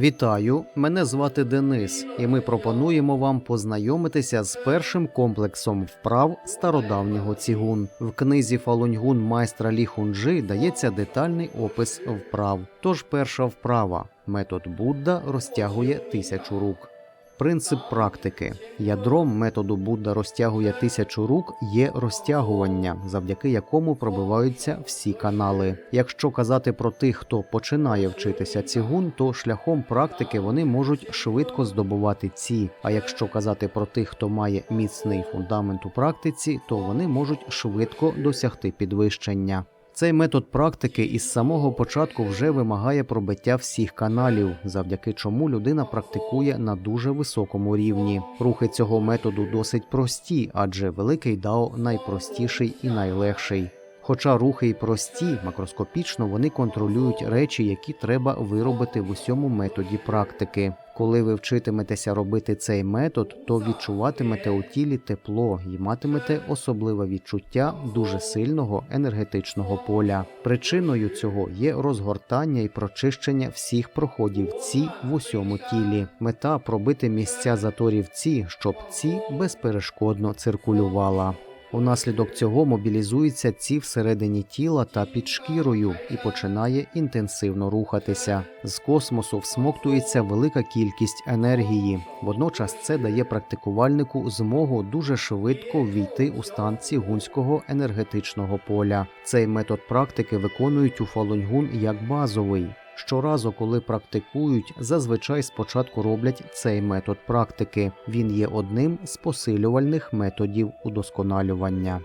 Вітаю! Мене звати Денис, і ми пропонуємо вам познайомитися з першим комплексом вправ стародавнього цігун. В книзі Фалуньгун майстра Лі Хунджи дається детальний опис вправ. Тож перша вправа метод Будда розтягує тисячу рук. Принцип практики. Ядром методу Будда розтягує тисячу рук є розтягування, завдяки якому пробиваються всі канали. Якщо казати про тих, хто починає вчитися цігун, то шляхом практики вони можуть швидко здобувати ці. А якщо казати про тих, хто має міцний фундамент у практиці, то вони можуть швидко досягти підвищення. Цей метод практики із самого початку вже вимагає пробиття всіх каналів, завдяки чому людина практикує на дуже високому рівні. Рухи цього методу досить прості, адже великий дао найпростіший і найлегший. Хоча рухи й прості, макроскопічно вони контролюють речі, які треба виробити в усьому методі практики. Коли ви вчитиметеся робити цей метод, то відчуватимете у тілі тепло і матимете особливе відчуття дуже сильного енергетичного поля. Причиною цього є розгортання і прочищення всіх проходів ці в усьому тілі. Мета пробити місця заторів ці, щоб ці безперешкодно циркулювала. Унаслідок цього мобілізується ці всередині тіла та під шкірою і починає інтенсивно рухатися. З космосу всмоктується велика кількість енергії. Водночас це дає практикувальнику змогу дуже швидко ввійти у стан цігунського енергетичного поля. Цей метод практики виконують у Фалуньгун як базовий. Щоразу, коли практикують, зазвичай спочатку роблять цей метод практики. Він є одним з посилювальних методів удосконалювання.